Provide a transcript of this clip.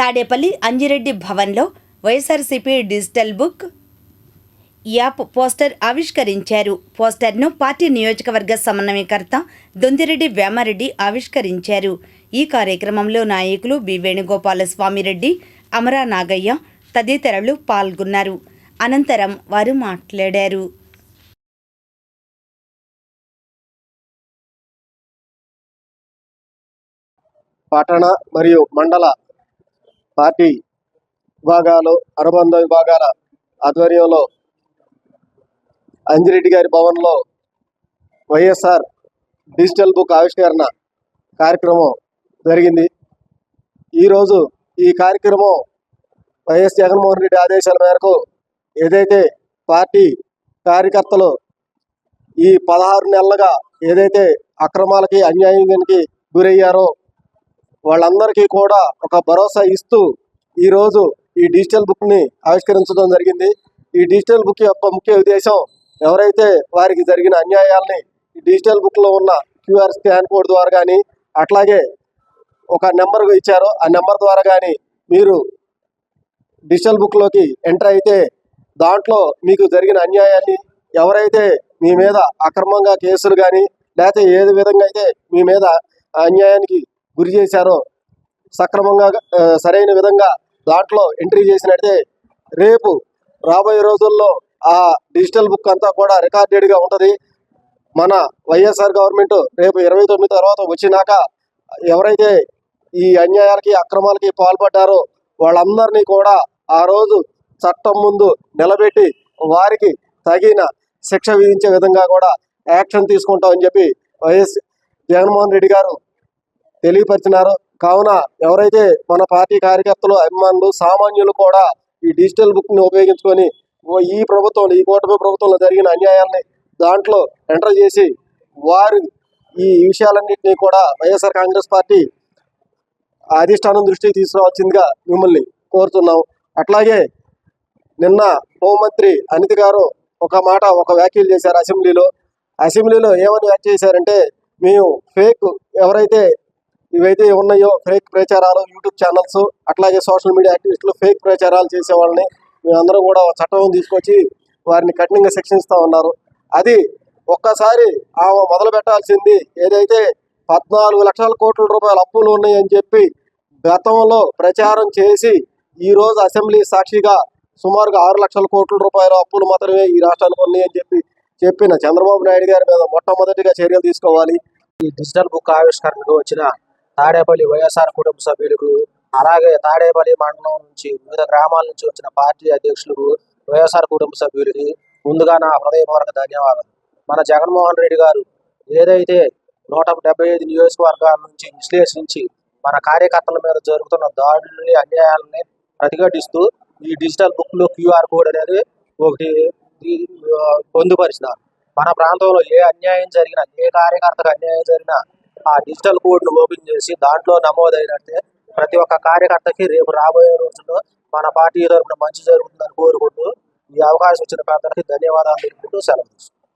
తాడేపల్లి అంజిరెడ్డి భవన్లో YSRCP digital book app poster ఆవిష్కరించారు. పోస్టర్ను పార్టీ నియోజకవర్గ సమన్వయకర్త దొందిరెడ్డి వేమారెడ్డి ఆవిష్కరించారు. ఈ కార్యక్రమంలో నాయకులు బి వేణుగోపాల స్వామిరెడ్డి అమరా నాగయ్య తదితరులు పాల్గొన్నారు. అనంతరం వారు మాట్లాడారు. పట్టణ మరియు మండల పార్టీ విభాగాలు అనుబంధ విభాగాల ఆధ్వర్యంలో అంజిరెడ్డి గారి భవన్లో వైఎస్ఆర్ డిజిటల్ బుక్ ఆవిష్కరణ కార్యక్రమం జరిగింది. ఈరోజు ఈ కార్యక్రమం వైఎస్ జగన్మోహన్ రెడ్డి ఆదేశాల మేరకు ఏదైతే పార్టీ కార్యకర్తలు ఈ పదహారు నెలలుగా ఏదైతే అక్రమాలకి అన్యాయానికి గురయ్యారో వాళ్ళందరికీ కూడా ఒక భరోసా ఇస్తూ ఈరోజు ఈ డిజిటల్ బుక్ని ఆవిష్కరించడం జరిగింది. ఈ డిజిటల్ బుక్ యొక్క ముఖ్య ఉద్దేశం ఎవరైతే వారికి జరిగిన అన్యాయాల్ని ఈ డిజిటల్ బుక్లో ఉన్న క్యూఆర్ స్కాన్ కోడ్ ద్వారా కానీ అట్లాగే ఒక నెంబర్ ఇచ్చారో ఆ నెంబర్ ద్వారా కానీ మీరు డిజిటల్ బుక్లోకి ఎంటర్ అయితే దాంట్లో మీకు జరిగిన అన్యాయాన్ని ఎవరైతే మీ మీద అక్రమంగా కేసులు కానీ లేకపోతే ఏది విధంగా అయితే మీ మీద అన్యాయానికి గురి చేశారో సక్రమంగా సరైన విధంగా దాంట్లో ఎంట్రీ చేసినట్టే రేపు రాబోయే రోజుల్లో ఆ డిజిటల్ బుక్ అంతా కూడా రికార్డెడ్గా ఉంటుంది. మన వైఎస్ఆర్ గవర్నమెంట్ రేపు ఇరవై తొమ్మిది తర్వాత వచ్చినాక ఎవరైతే ఈ అన్యాయాలకి అక్రమాలకి పాల్పడ్డారో వాళ్ళందరినీ కూడా ఆ రోజు చట్టం ముందు నిలబెట్టి వారికి తగిన శిక్ష విధించే విధంగా కూడా యాక్షన్ తీసుకుంటామని చెప్పి వైఎస్ జగన్మోహన్ రెడ్డి గారు తెలియపరిచినారు. కావున ఎవరైతే మన పార్టీ కార్యకర్తలు అభిమానులు సామాన్యులు కూడా ఈ డిజిటల్ బుక్ని ఉపయోగించుకొని ఓ ఈ ప్రభుత్వం ఈ కూటమి ప్రభుత్వంలో జరిగిన అన్యాయాల్ని దాంట్లో ఎంటర్ చేసి వారు ఈ విషయాలన్నింటినీ కూడా వైఎస్ఆర్ కాంగ్రెస్ పార్టీ అధిష్టానం దృష్టికి తీసుకురావాల్సిందిగా మిమ్మల్ని కోరుతున్నాం అట్లాగే నిన్న హోంమంత్రి అనిత గారు ఒక మాట ఒక వ్యాఖ్యలు చేశారు అసెంబ్లీలో. అసెంబ్లీలో ఏమని వ్యాఖ్య చేశారంటే మేము ఫేక్ ఎవరైతే ఇవైతే ఉన్నాయో ఫేక్ ప్రచారాలు యూట్యూబ్ ఛానల్స్ అట్లాగే సోషల్ మీడియా యాక్టివిస్టులు ఫేక్ ప్రచారాలు చేసే వాళ్ళని మేమందరం కూడా చట్టం తీసుకొచ్చి వారిని కఠినంగా శిక్షిస్తూ ఉన్నారు. అది ఒక్కసారి ఆమె మొదలు పెట్టాల్సింది ఏదైతే పద్నాలుగు లక్షల కోట్ల రూపాయల అప్పులు ఉన్నాయని చెప్పి గతంలో ప్రచారం చేసి ఈరోజు అసెంబ్లీ సాక్షిగా సుమారుగా ఆరు లక్షల కోట్ల రూపాయల అప్పులు మాత్రమే ఈ రాష్ట్రానికి ఉన్నాయని చెప్పి చెప్పిన చంద్రబాబు నాయుడు గారి మీద మొట్టమొదటిగా చర్యలు తీసుకోవాలి. ఈ డిజిటల్ బుక్ ఆవిష్కరణకు వచ్చిన తాడేపల్లి వైఎస్ఆర్ కుటుంబ సభ్యులకు అలాగే తాడేపల్లి మండలం నుంచి వివిధ గ్రామాల నుంచి వచ్చిన పార్టీ అధ్యక్షులకు వైఎస్ఆర్ కుటుంబ సభ్యులకి ముందుగా నా హృదయపూర్వక ధన్యవాదాలు. మన జగన్మోహన్ రెడ్డి గారు ఏదైతే నూట డెబ్బై ఐదు నియోజకవర్గాల నుంచి విశ్లేషించి మన కార్యకర్తల మీద జరుగుతున్న దాడుల్ని అన్యాయాలని ప్రతిఘటిస్తూ ఈ డిజిటల్ బుక్లో క్యూఆర్ కోడ్ అనేది ఒకటి పొందుపరిచినారు. మన ప్రాంతంలో ఏ అన్యాయం జరిగినా ఏ కార్యకర్తకు అన్యాయం జరిగినా ఆ డిజిటల్ కోడ్ను ఓపెన్ చేసి దాంట్లో నమోదైనట్టే ప్రతి ఒక్క కార్యకర్తకి రేపు రాబోయే రోజుల్లో మన పార్టీ తరఫున మంచి జరుగుతుందని కోరుకుంటూ ఈ అవకాశం ఇచ్చిన పెద్దలకి ధన్యవాదాలు తెలుపుకుంటూ సెలవు